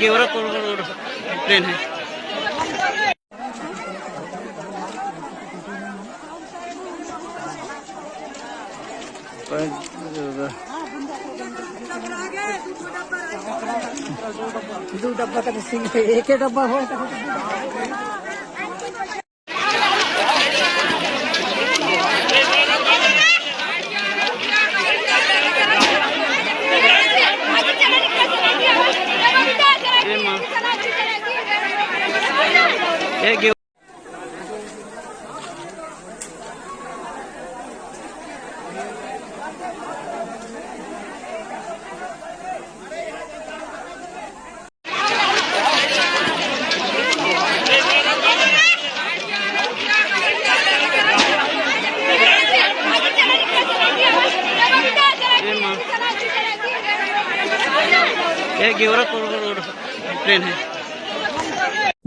गेवरा तोड़ road train है दो डब्बा तक तो सिंह एक डब्बा हो तो तो Thank you. ये गेवरा ट्रेन है